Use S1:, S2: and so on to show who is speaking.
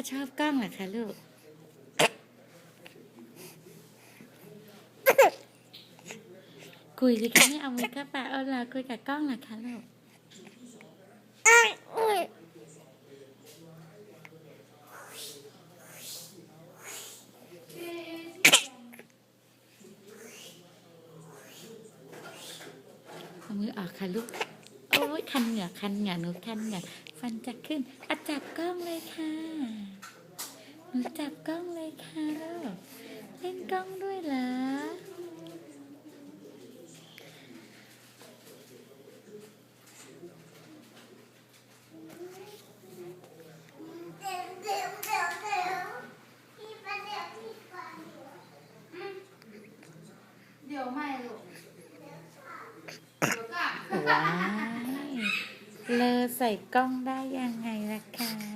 S1: ก็ชอบกล้องเหรอคะลูก คุยสิคะไม่เอามือเข้าปากเอาล่ะคุยกับกล้องเหรอคะลูกเอามือออกค่ะลูก โอ้ยคันเหงื่อคันเหงื่อหนูคันเหงื่อฟันจะขึ้นอะจับกล้องเลยค่ะ จับกล้องเลยค่ะลูกเล่นกล้องด้วยเหรอ
S2: เดี๋ยวไม่ลูกเดี๋ยวกลับ
S1: ว้ายเลอใส่กล้องได้ยังไงล่ะคะ